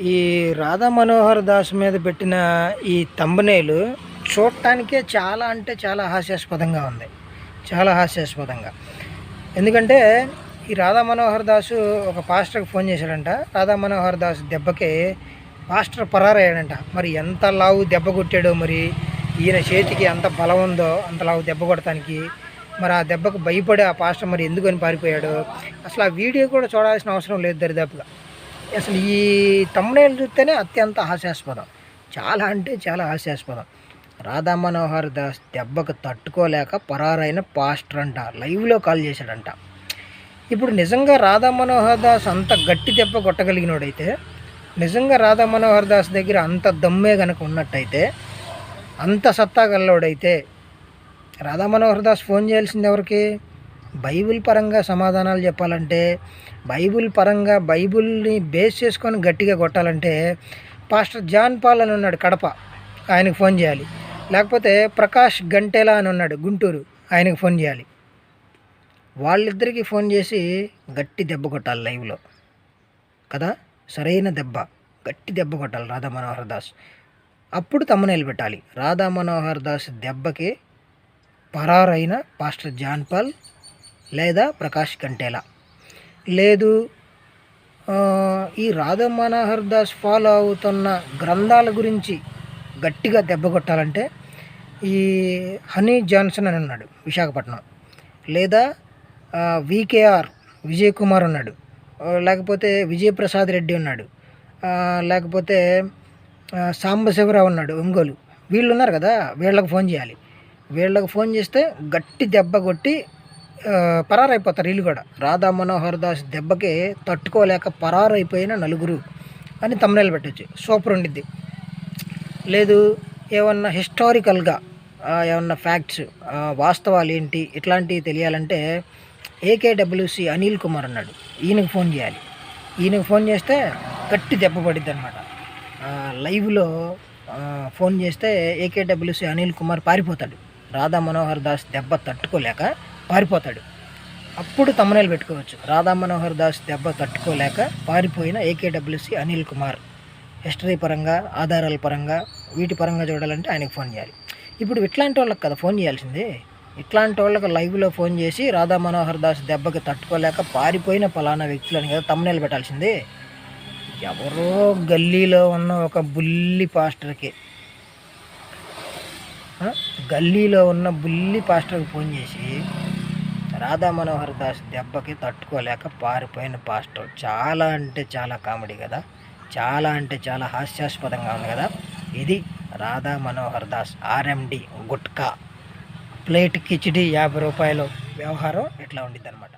ఈ రాధా మనోహర్ దాస్ మీద పెట్టిన ఈ తంబనేలు చూడటానికే చాలా అంటే చాలా హాస్యాస్పదంగా ఉంది. చాలా హాస్యాస్పదంగా. ఎందుకంటే ఈ రాధా మనోహర్ దాసు ఒక పాస్టర్కి ఫోన్ చేశాడంట. రాధా మనోహర్ దాస్ దెబ్బకి పాస్టర్ పరారయ్యాడంట. మరి ఎంత లావు దెబ్బ కొట్టాడో మరి ఈయన చేతికి ఎంత బలం ఉందో అంత లావు దెబ్బ కొడటానికి మరి ఆ దెబ్బకు భయపడి ఆ పాస్టర్ మరి ఎందుకని పారిపోయాడు? అసలు ఆ వీడియో కూడా చూడాల్సిన అవసరం లేదు దరిదాపుగా. అసలు ఈ తమ్ముడేలు చూస్తేనే అత్యంత హాస్యాస్పదం. చాలా అంటే చాలా హాస్యాస్పదం. రాధా మనోహర్ దాస్ దెబ్బకు తట్టుకోలేక పరారైన పాస్టర్ అంట లైవ్లో కాల్ చేశాడంట. ఇప్పుడు నిజంగా రాధా మనోహర్ దాస్ అంత గట్టి దెబ్బ కొట్టగలిగినోడైతే నిజంగా రాధా మనోహర్ దాస్ దగ్గర అంత దమ్మే కనుక ఉన్నట్టయితే అంత సత్తా గల్లోడైతే రాధా మనోహర్ దాస్ ఫోన్ చేయాల్సింది ఎవరికి? బైబిల్ పరంగా సమాధానాలు చెప్పాలంటే బైబిల్ పరంగా బైబిల్ని బేస్ చేసుకొని గట్టిగా కొట్టాలంటే పాస్టర్ జాన్ పాల్ అని ఉన్నాడు కడప ఆయనకు ఫోన్ చేయాలి. లేకపోతే ప్రకాష్ గంటేలా అని ఉన్నాడు గుంటూరు ఆయనకు ఫోన్ చేయాలి. వాళ్ళిద్దరికీ ఫోన్ చేసి గట్టి దెబ్బ కొట్టాలి లైవ్లో. కదా? సరైన దెబ్బ. గట్టి దెబ్బ కొట్టాలి రాధా మనోహర్ దాస్. అప్పుడు తమ్మునేలు పెట్టాలి. రాధా మనోహర్ దాస్ దెబ్బకి పరారైన పాస్టర్ జాన్ పాల్ లేదా ప్రకాష్ కంటేలా. లేదు ఈ రాధా మనోహర్ దాస్ ఫాలో అవుతున్న గ్రంథాల గురించి గట్టిగా దెబ్బ కొట్టాలంటే ఈ హనీ జాన్సన్ అని ఉన్నాడు విశాఖపట్నం. లేదా వికేఆర్ విజయ్ కుమార్ ఉన్నాడు. లేకపోతే విజయప్రసాద్ రెడ్డి ఉన్నాడు. లేకపోతే సాంబశివరావు ఉన్నాడు ఒంగోలు. వీళ్ళు ఉన్నారు కదా వీళ్ళకి ఫోన్ చేయాలి. వీళ్ళకి ఫోన్ చేస్తే గట్టి దెబ్బ కొట్టి పరారైపోతారు వీళ్ళు కూడా. రాధా మనోహర్ దాస్ దెబ్బకి తట్టుకోలేక పరారైపోయిన నలుగురు అని తమ్ముళ్ళు పెట్టచ్చు. సూపర్ ఉండిద్ది. లేదు ఏమన్నా హిస్టారికల్గా ఏమన్నా ఫ్యాక్ట్స్ వాస్తవాలు ఏంటి ఇట్లాంటివి తెలియాలంటే ఏకేడబ్ల్యూసి అనిల్ కుమార్ అన్నాడు ఈయనకు ఫోన్ చేయాలి. ఈయనకు ఫోన్ చేస్తే గట్టి దెబ్బ పడిద్ది అనమాట లైవ్లో ఫోన్ చేస్తే ఏకేడబ్ల్యూసి అనిల్ కుమార్ పారిపోతాడు. రాధా మనోహర్ దాస్ దెబ్బ తట్టుకోలేక పారిపోతాడు. అప్పుడు తమ్మనేలు పెట్టుకోవచ్చు. రాధా మనోహర్ దాస్ దెబ్బ తట్టుకోలేక పారిపోయిన ఏకేడబ్ల్యూసి అనిల్ కుమార్. హిస్టరీ పరంగా ఆధారాల పరంగా వీటి పరంగా చూడాలంటే ఆయనకు ఫోన్ చేయాలి. ఇప్పుడు ఇట్లాంటి వాళ్ళకి కదా ఫోన్ చేయాల్సింది. ఇట్లాంటి వాళ్ళకి లైవ్లో ఫోన్ చేసి రాధా మనోహర్ దాస్ దెబ్బకి తట్టుకోలేక పారిపోయిన పలానా వ్యక్తులని కదా తమ్మునేలు పెట్టాల్సింది. ఎవరో గల్లీలో ఉన్న ఒక బుల్లి పాస్టర్కి. గల్లీలో ఉన్న బుల్లి పాస్టర్కి ఫోన్ చేసి రాధా మనోహర్ దాస్ దెబ్బకి తట్టుకోలేక పారిపోయిన పాస్టర్. చాలా అంటే చాలా కామెడీ కదా? చాలా అంటే చాలా హాస్యాస్పదంగా ఉంది కదా? ఇది రాధా మనోహర్ దాస్ ఆర్ఎండి గుట్కా. ప్లేట్ కిచిడి యాభై రూపాయలు. వ్యవహారం ఇట్లా ఉండిద్ది అనమాట